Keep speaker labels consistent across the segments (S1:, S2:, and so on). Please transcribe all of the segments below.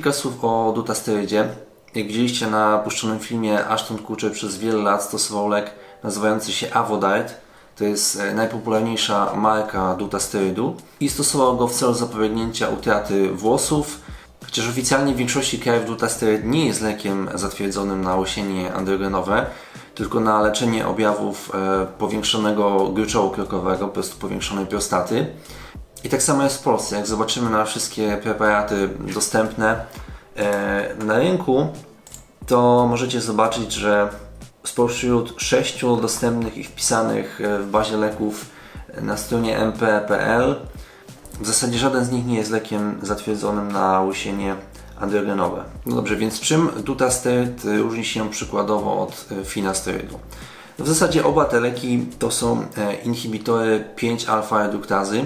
S1: Kilka słów o dutasterydzie. Jak widzieliście na puszczonym filmie, Ashton Kutcher przez wiele lat stosował lek nazywający się Avodite. To jest e, najpopularniejsza marka dutasterydu i stosował go w celu zapobiegnięcia utraty włosów. Chociaż oficjalnie w większości krajów dutasteryd nie jest lekiem zatwierdzonym na łysienie androgenowe, tylko na leczenie objawów e, powiększonego gruczołu krokowego, po prostu powiększonej prostaty. I tak samo jest w Polsce. Jak zobaczymy na wszystkie preparaty dostępne e, na rynku, to możecie zobaczyć, że spośród sześciu dostępnych i wpisanych e, w bazie leków na stronie mp.pl w zasadzie żaden z nich nie jest lekiem zatwierdzonym na łysienie androgenowe. No dobrze, więc czym dutasteryd różni się przykładowo od e, finasterydu? W zasadzie oba te leki to są e, inhibitory 5-alfa-reduktazy,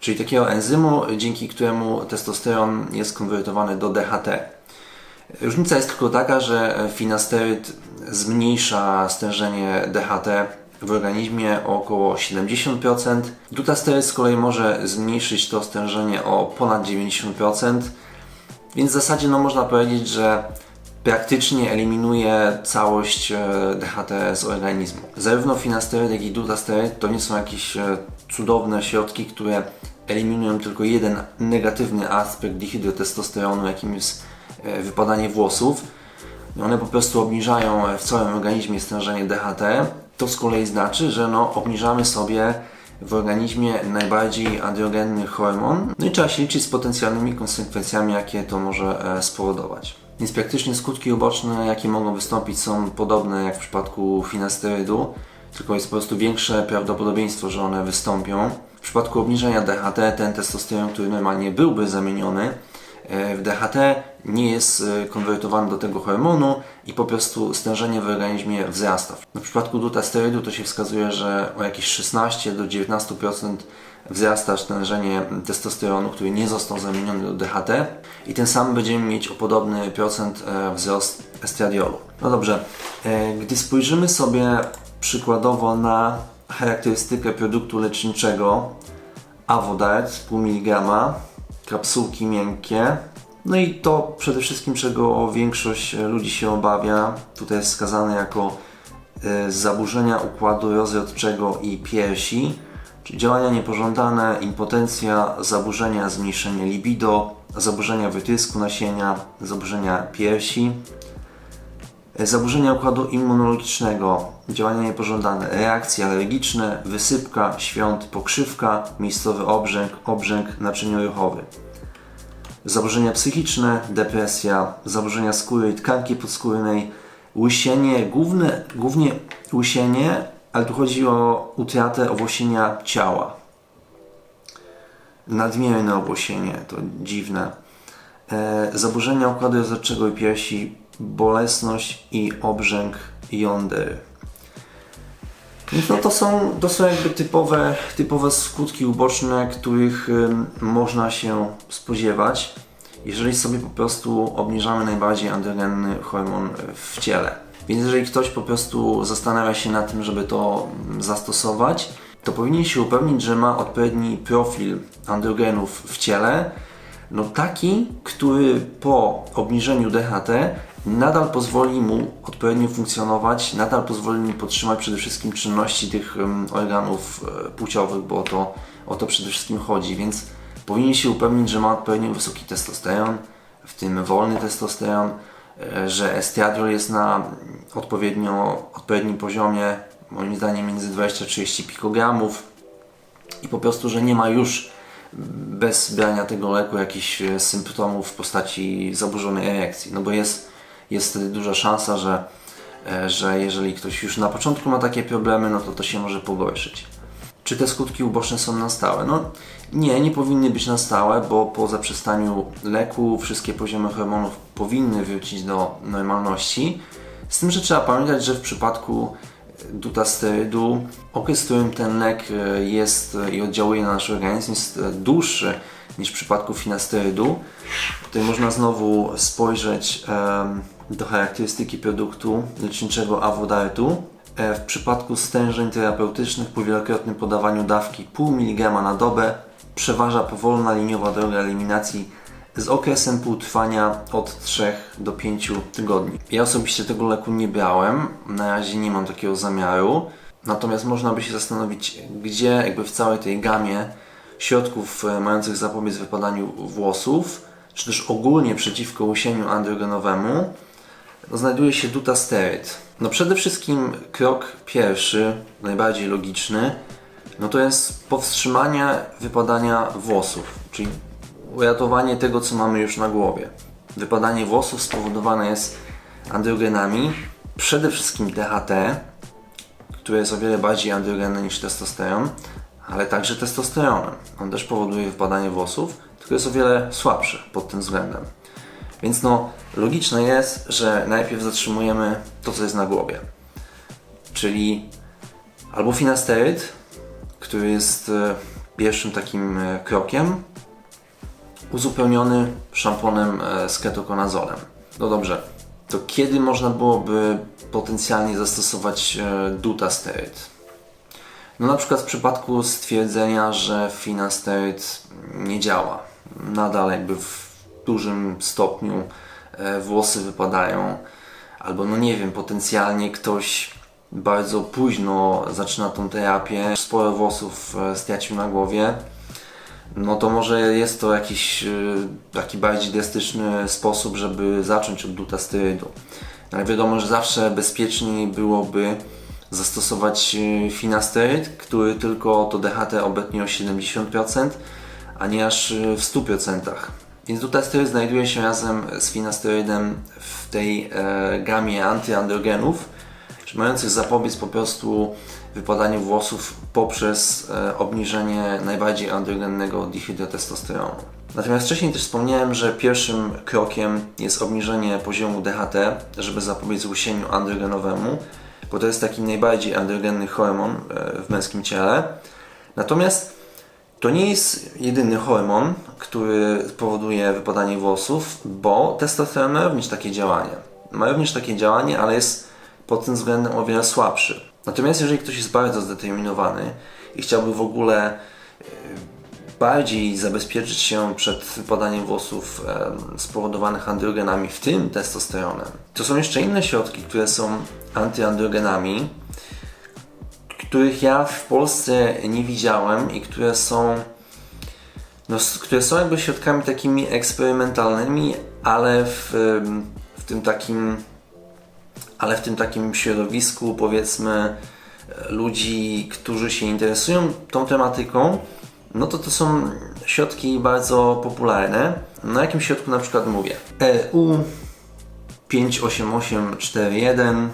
S1: czyli takiego enzymu, dzięki któremu testosteron jest konwertowany do DHT. Różnica jest tylko taka, że finasteryd zmniejsza stężenie DHT w organizmie o około 70%. Dutasteryd z kolei może zmniejszyć to stężenie o ponad 90%, więc w zasadzie no, można powiedzieć, że praktycznie eliminuje całość e, DHT z organizmu. Zarówno finasteryd, jak i dutasteryd to nie są jakieś e, cudowne środki, które eliminują tylko jeden negatywny aspekt dihydrotestosteronu, jakim jest e, wypadanie włosów. One po prostu obniżają w całym organizmie stężenie DHT. To z kolei znaczy, że no, obniżamy sobie w organizmie najbardziej androgenny hormon, no i trzeba się liczyć z potencjalnymi konsekwencjami, jakie to może spowodować. Więc praktycznie skutki uboczne, jakie mogą wystąpić, są podobne jak w przypadku finasterydu, tylko jest po prostu większe prawdopodobieństwo, że one wystąpią. W przypadku obniżenia DHT ten testosteron, który normalnie byłby zamieniony w DHT, nie jest e, konwertowany do tego hormonu i po prostu stężenie w organizmie wzrasta. W przypadku dutasterydu to się wskazuje, że o jakieś 16 do 19% wzrasta stężenie testosteronu, który nie został zamieniony do DHT i ten sam będziemy mieć o podobny procent e, wzrost estradiolu. No dobrze, gdy spojrzymy sobie przykładowo na charakterystykę produktu leczniczego Avodite pół miligrama, kapsułki miękkie. No i to przede wszystkim, czego większość ludzi się obawia, tutaj jest wskazane jako y, zaburzenia układu rozrodczego i piersi, czyli działania niepożądane, impotencja, zaburzenia, zmniejszenie libido, zaburzenia wytrysku nasienia, zaburzenia piersi, zaburzenia układu immunologicznego, działania niepożądane, reakcje alergiczne, wysypka, świąt, pokrzywka, miejscowy obrzęk, obrzęk naczynioruchowy. Zaburzenia psychiczne, depresja, zaburzenia skóry i tkanki podskórnej, łysienie, główne, głównie łysienie, ale tu chodzi o utratę owłosienia ciała. Nadmierne owłosienie, to dziwne. E, zaburzenia układu rozrodczego i piersi, bolesność i obrzęk jąder. Więc no to są, to są jakby typowe, typowe skutki uboczne, których można się spodziewać, jeżeli sobie po prostu obniżamy najbardziej androgenny hormon w ciele. Więc jeżeli ktoś po prostu zastanawia się nad tym, żeby to zastosować, to powinien się upewnić, że ma odpowiedni profil androgenów w ciele, no taki, który po obniżeniu DHT nadal pozwoli mu odpowiednio funkcjonować, nadal pozwoli mu podtrzymać przede wszystkim czynności tych organów e, płciowych, bo o to, o to przede wszystkim chodzi, więc powinien się upewnić, że ma odpowiednio wysoki testosteron, w tym wolny testosteron, e, że estradiol jest na odpowiednio, odpowiednim poziomie, moim zdaniem między 20 a 30 pikogramów i po prostu, że nie ma już bez brania tego leku jakichś e, symptomów w postaci zaburzonej erekcji, no bo jest jest wtedy duża szansa, że, e, że jeżeli ktoś już na początku ma takie problemy, no to to się może pogorszyć. Czy te skutki uboczne są na stałe? No nie, nie powinny być na stałe, bo po zaprzestaniu leku wszystkie poziomy hormonów powinny wrócić do normalności. Z tym, że trzeba pamiętać, że w przypadku dutasterydu okres, w którym ten lek e, jest i oddziałuje na nasz organizm jest e, dłuższy niż w przypadku finasterydu. Tutaj można znowu spojrzeć do charakterystyki produktu leczniczego awodartu. E, w przypadku stężeń terapeutycznych po wielokrotnym podawaniu dawki pół mg na dobę przeważa powolna liniowa droga eliminacji z okresem półtrwania od 3 do 5 tygodni. Ja osobiście tego leku nie brałem, na razie nie mam takiego zamiaru. Natomiast można by się zastanowić, gdzie jakby w całej tej gamie środków e, mających zapobiec wypadaniu włosów, czy też ogólnie przeciwko łysieniu androgenowemu, no, znajduje się dutasteryd. No przede wszystkim krok pierwszy, najbardziej logiczny, no to jest powstrzymanie wypadania włosów, czyli uratowanie tego, co mamy już na głowie. Wypadanie włosów spowodowane jest androgenami, przede wszystkim DHT, które jest o wiele bardziej androgenne niż testosteron, ale także testosteronem. On też powoduje wypadanie włosów, tylko jest o wiele słabszy pod tym względem. Więc no, logiczne jest, że najpierw zatrzymujemy to, co jest na głowie. Czyli albo finasteryd, który jest e, pierwszym takim e, krokiem, uzupełniony szamponem e, z ketokonazolem. No dobrze, to kiedy można byłoby potencjalnie zastosować dutasteryd? No na przykład w przypadku stwierdzenia, że finasteryd nie działa. Nadal jakby w dużym stopniu włosy wypadają, albo no nie wiem, potencjalnie ktoś bardzo późno zaczyna tą terapię, sporo włosów e, stracił na głowie, no to może jest to jakiś e, taki bardziej drastyczny sposób, żeby zacząć od dutasterydu. Ale wiadomo, że zawsze bezpieczniej byłoby zastosować e, finasteryd, który tylko to DHT obetnie o 70%, a nie aż w 100%. Więc dutasteryd znajduje się razem z finasterydem w tej e, gamie antyandrogenów, czy mających zapobiec po prostu wypadaniu włosów poprzez e, obniżenie najbardziej androgennego dihydrotestosteronu. Natomiast wcześniej też wspomniałem, że pierwszym krokiem jest obniżenie poziomu DHT, żeby zapobiec łysieniu androgenowemu, bo to jest taki najbardziej androgenny hormon e, w męskim ciele. Natomiast to nie jest jedyny hormon, który powoduje wypadanie włosów, bo testosteron ma również takie działanie. Ma również takie działanie, ale jest pod tym względem o wiele słabszy. Natomiast jeżeli ktoś jest bardzo zdeterminowany i chciałby w ogóle e, bardziej zabezpieczyć się przed wypadaniem włosów spowodowanych androgenami, w tym testosteronem, to są jeszcze inne środki, które są antyandrogenami, których ja w Polsce nie widziałem i które są no, które są jakby środkami takimi eksperymentalnymi, ale w, w tym takim ale w tym takim środowisku, powiedzmy, ludzi, którzy się interesują tą tematyką, no to to są środki bardzo popularne. Na jakim środku na przykład mówię? EU 58841.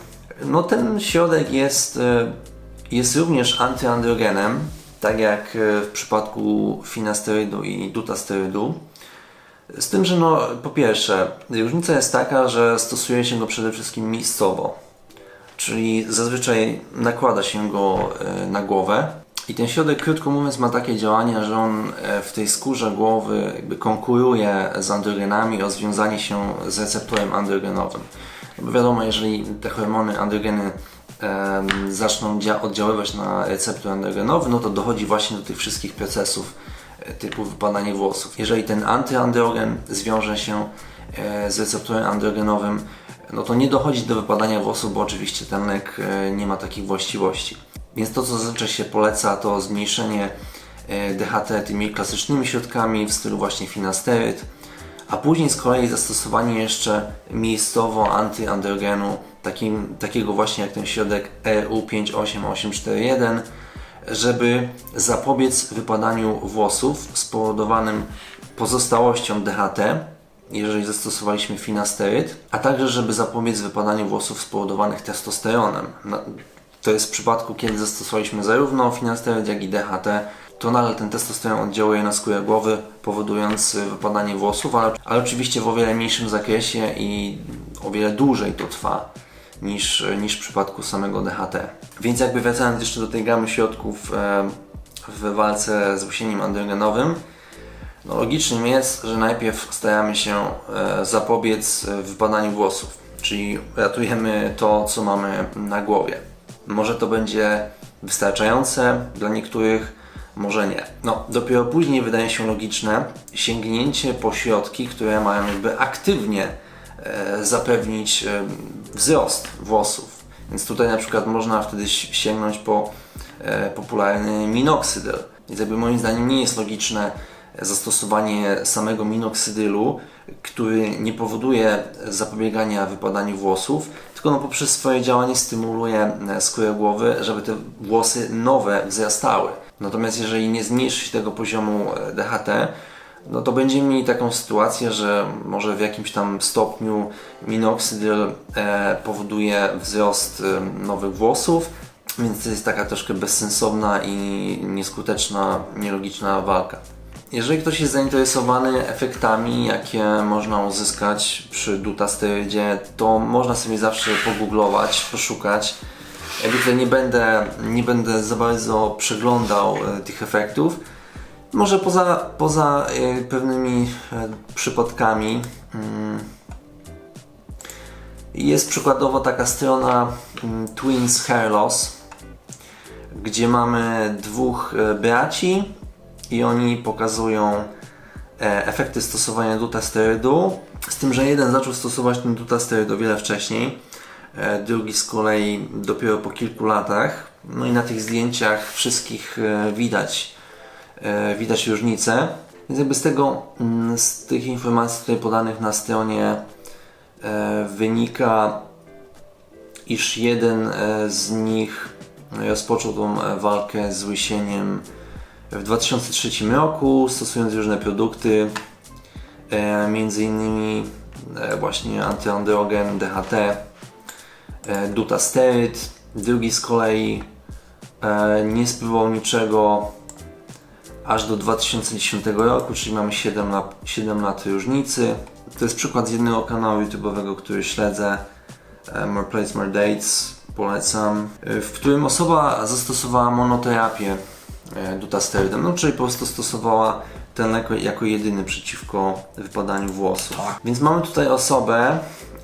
S1: No ten środek jest, e, jest również antyandrogenem, tak jak w przypadku finasterydu i dutasterydu. Z tym, że no, po pierwsze, różnica jest taka, że stosuje się go przede wszystkim miejscowo, czyli zazwyczaj nakłada się go e, na głowę. I ten środek, krótko mówiąc, ma takie działania, że on e, w tej skórze głowy jakby konkuruje z androgenami o związanie się z receptorem androgenowym. No bo wiadomo, jeżeli te hormony androgeny e, zaczną oddziaływać na receptor androgenowy, no to dochodzi właśnie do tych wszystkich procesów typu wypadanie włosów. Jeżeli ten antyandrogen zwiąże się e, z receptorem androgenowym, no to nie dochodzi do wypadania włosów, bo oczywiście ten lek e, nie ma takich właściwości. Więc to, co zazwyczaj się poleca, to zmniejszenie e, DHT tymi klasycznymi środkami w stylu właśnie finasteryd, a później z kolei zastosowanie jeszcze miejscowo antyandrogenu, takim, takiego właśnie jak ten środek EU58841, żeby zapobiec wypadaniu włosów spowodowanym pozostałością DHT, jeżeli zastosowaliśmy finasteryd, a także żeby zapobiec wypadaniu włosów spowodowanych testosteronem. To jest w przypadku, kiedy zastosowaliśmy zarówno finasteryd, jak i DHT, to nadal ten testosteron oddziałuje na skórę głowy, powodując wypadanie włosów, ale, ale oczywiście w o wiele mniejszym zakresie i o wiele dłużej to trwa niż, niż w przypadku samego DHT. Więc jakby wracając jeszcze do tej gamy środków e, w walce z łysieniem androgenowym, no logicznym jest, że najpierw staramy się e, zapobiec wypadaniu włosów, czyli ratujemy to, co mamy na głowie. Może to będzie wystarczające dla niektórych, może nie. No, dopiero później wydaje się logiczne sięgnięcie po środki, które mają jakby aktywnie e, zapewnić e, wzrost włosów. Więc tutaj na przykład można wtedy si- sięgnąć po e, popularny minoxydil. Więc jakby moim zdaniem nie jest logiczne zastosowanie samego minoksydylu, który nie powoduje zapobiegania wypadaniu włosów, tylko no poprzez swoje działanie stymuluje e, skórę głowy, żeby te włosy nowe wzrastały. Natomiast jeżeli nie zmniejszy się tego poziomu e, DHT, no to będziemy mieli taką sytuację, że może w jakimś tam stopniu minoksydyl e, powoduje wzrost nowych włosów, więc to jest taka troszkę bezsensowna i nieskuteczna, nielogiczna walka. Jeżeli ktoś jest zainteresowany efektami, jakie można uzyskać przy dutasterydzie, to można sobie zawsze pogooglować, poszukać. Jakby tutaj nie będę, nie będę za bardzo przeglądał e, tych efektów. Może poza, poza e, pewnymi e, przypadkami mm, jest przykładowo taka strona mm, Twins Hair Loss, gdzie mamy dwóch braci i oni pokazują e, efekty stosowania dutasterydu, z tym, że jeden zaczął stosować ten dutasteryd o wiele wcześniej, e, drugi z kolei dopiero po kilku latach. No i na tych zdjęciach wszystkich e, widać, widać różnicę. Więc jakby z tego, mm, z tych informacji tutaj podanych na stronie wynika, iż jeden z nich rozpoczął tą walkę z łysieniem w 2003 roku, stosując różne produkty, e, między innymi e, właśnie antyandrogen, DHT, e. Drugi z kolei e, nie spływał niczego aż do 2010 roku, czyli mamy 7 lat, 7 lat różnicy. To jest przykład z jednego kanału YouTube'owego, który śledzę, More Plates, More Dates, polecam, w którym osoba zastosowała monoterapię dutasterydem, no czyli po prostu stosowała ten lek jako jedyny przeciwko wypadaniu włosów. Więc mamy tutaj osobę,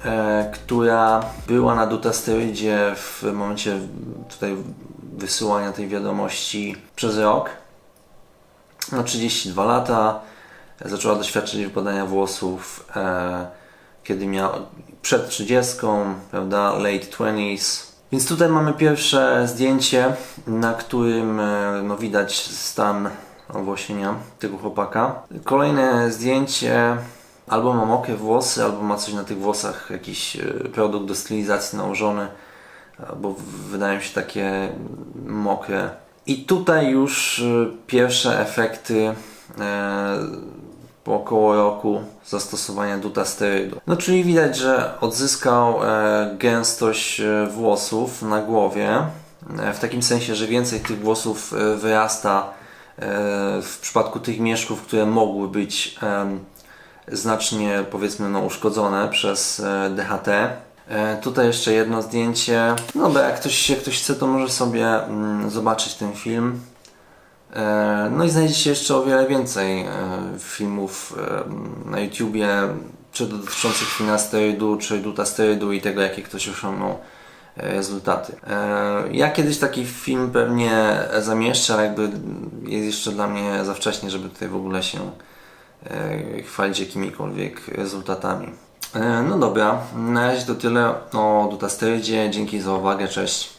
S1: e, która była na dutasterydzie w momencie tutaj wysyłania tej wiadomości przez rok. No 32 lata, zaczęła doświadczać wypadania włosów, e, kiedy miała przed 30, prawda, late 20s. Więc tutaj mamy pierwsze zdjęcie, na którym e, no, widać stan owłosienia tego chłopaka. Kolejne zdjęcie, albo ma mokre włosy, albo ma coś na tych włosach, jakiś e, produkt do stylizacji nałożony, w- wydają się takie mokre. I tutaj już e, pierwsze efekty po około roku zastosowania dutasterydu. No czyli widać, że odzyskał e, gęstość e, włosów na głowie, e, w takim sensie, że więcej tych włosów wyrasta w przypadku tych mieszków, które mogły być znacznie powiedzmy no, uszkodzone przez DHT. Tutaj jeszcze jedno zdjęcie. No dobra, jak ktoś, jak ktoś chce, to może sobie mm, zobaczyć ten film. E, No i znajdziecie jeszcze o wiele więcej e, filmów e, na YouTubie, czy dotyczących finasterydu, czy dutasterydu i tego, jakie ktoś osiągnął rezultaty. Ja kiedyś taki film pewnie zamieszczę, ale jakby jest jeszcze dla mnie za wcześnie, żeby tutaj w ogóle się chwalić jakimikolwiek rezultatami. No dobra, na razie to tyle o dutasterydzie. Dzięki za uwagę, cześć.